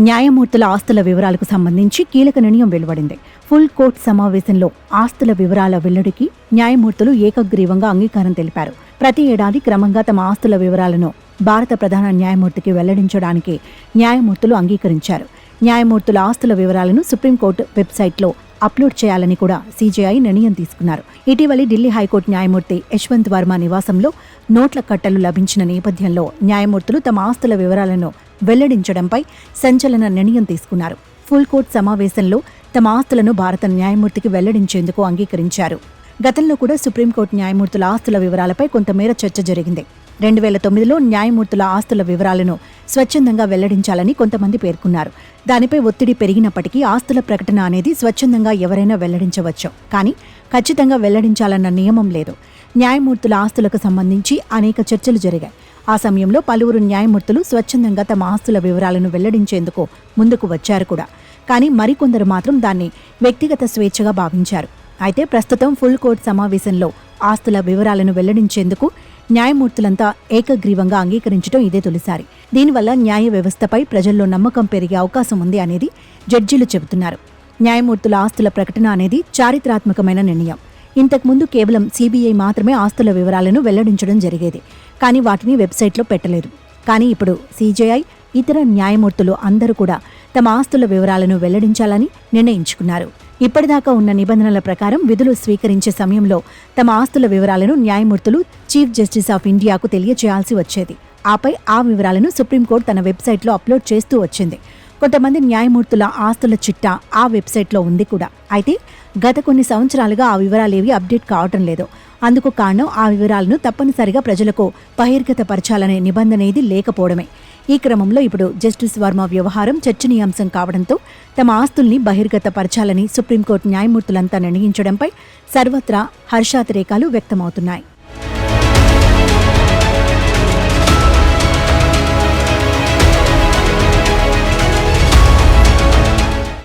న్యాయమూర్తుల ఆస్తుల వివరాలకు సంబంధించి కీలక నిర్ణయం వెలువడింది. ఫుల్ కోర్ట్ సమావేశంలో ఆస్తుల వివరాల వెల్లడికి న్యాయమూర్తులు ఏకగ్రీవంగా అంగీకారం తెలిపారు. ప్రతి ఏడాది క్రమంగా తమ ఆస్తుల వివరాలను భారత ప్రధాన న్యాయమూర్తికి వెల్లడించడానికి న్యాయమూర్తులు అంగీకరించారు. న్యాయమూర్తుల ఆస్తుల వివరాలను సుప్రీంకోర్టు వెబ్సైట్లో అప్లోడ్ చేయాలని కూడా సీజేఐ నిర్ణయం తీసుకున్నారు. ఇటీవలి ఢిల్లీ హైకోర్టు న్యాయమూర్తి యశ్వంత్ వర్మ నివాసంలో నోట్ల కట్టలు లభించిన నేపథ్యంలో న్యాయమూర్తులు తమ ఆస్తుల వివరాలను వెల్లడించడంపై సంచలన నిర్ణయం తీసుకున్నారు. ఫుల్ కోర్ట్ సమావేశంలో తమ ఆస్తులను భారత న్యాయమూర్తికి వెల్లడించేందుకు అంగీకరించారు. గతంలో కూడా సుప్రీంకోర్టు న్యాయమూర్తుల ఆస్తుల వివరాలపై కొంతమేర చర్చ జరిగింది. రెండు వేల తొమ్మిదిలో న్యాయమూర్తుల ఆస్తుల వివరాలను స్వచ్ఛందంగా వెల్లడించాలని కొంతమంది పేర్కొన్నారు. దానిపై ఒత్తిడి పెరిగినప్పటికీ ఆస్తుల ప్రకటన అనేది స్వచ్ఛందంగా ఎవరైనా వెల్లడించవచ్చు. కానీ ఖచ్చితంగా వెల్లడించాలన్న నియమం లేదు. న్యాయమూర్తుల ఆస్తులకు సంబంధించి అనేక చర్చలు జరిగాయి. ఆ సమయంలో పలువురు న్యాయమూర్తులు స్వచ్ఛందంగా తమ ఆస్తుల వివరాలను వెల్లడించేందుకు ముందుకు వచ్చారు కూడా. కానీ మరికొందరు మాత్రం దాన్ని వ్యక్తిగత స్వేచ్ఛగా భావించారు. అయితే ప్రస్తుతం ఫుల్ కోర్ట్ సమావేశంలో ఆస్తుల వివరాలను వెల్లడించేందుకు న్యాయమూర్తులంతా ఏకగ్రీవంగా అంగీకరించడం ఇదే తొలిసారి. దీనివల్ల న్యాయ వ్యవస్థపై ప్రజల్లో నమ్మకం పెరిగే అవకాశం ఉంది అనేది జడ్జీలు చెబుతున్నారు. న్యాయమూర్తుల ఆస్తుల ప్రకటన అనేది చారిత్రాత్మకమైన నిర్ణయం. ఇంతకుముందు కేవలం సీబీఐ మాత్రమే ఆస్తుల వివరాలను వెల్లడించడం జరిగేది కానీ వాటిని వెబ్సైట్లో పెట్టలేదు. కానీ ఇప్పుడు సీజేఐ ఇతర న్యాయమూర్తులు అందరూ కూడా తమ ఆస్తుల వివరాలను వెల్లడించాలని నిర్ణయించుకున్నారు. ఇప్పటిదాకా ఉన్న నిబంధనల ప్రకారం విధులు స్వీకరించే సమయంలో తమ ఆస్తుల వివరాలను న్యాయమూర్తులు చీఫ్ జస్టిస్ ఆఫ్ ఇండియాకు తెలియజేయాల్సి వచ్చేది. ఆపై ఆ వివరాలను సుప్రీంకోర్టు తన వెబ్సైట్లో అప్లోడ్ చేస్తూ వచ్చింది. కొంతమంది న్యాయమూర్తుల ఆస్తుల చిట్టా ఆ వెబ్సైట్లో ఉంది కూడా. అయితే గత కొన్ని సంవత్సరాలుగా ఆ వివరాలు ఏవి అప్డేట్ కావటం లేదు. అందుకు కారణం ఆ వివరాలను తప్పనిసరిగా ప్రజలకు బహిర్గతపరచాలనే నిబంధన ఇది లేకపోవడమే. ఈ క్రమంలో ఇప్పుడు జస్టిస్ వర్మ వ్యవహారం చర్చనీయాంశం కావడంతో తమ ఆస్తుల్ని బహిర్గతపరచాలని సుప్రీంకోర్టు న్యాయమూర్తులంతా నిర్ణయించడంపై సర్వత్రా హర్షాతిరేకాలు వ్యక్తమవుతున్నాయి.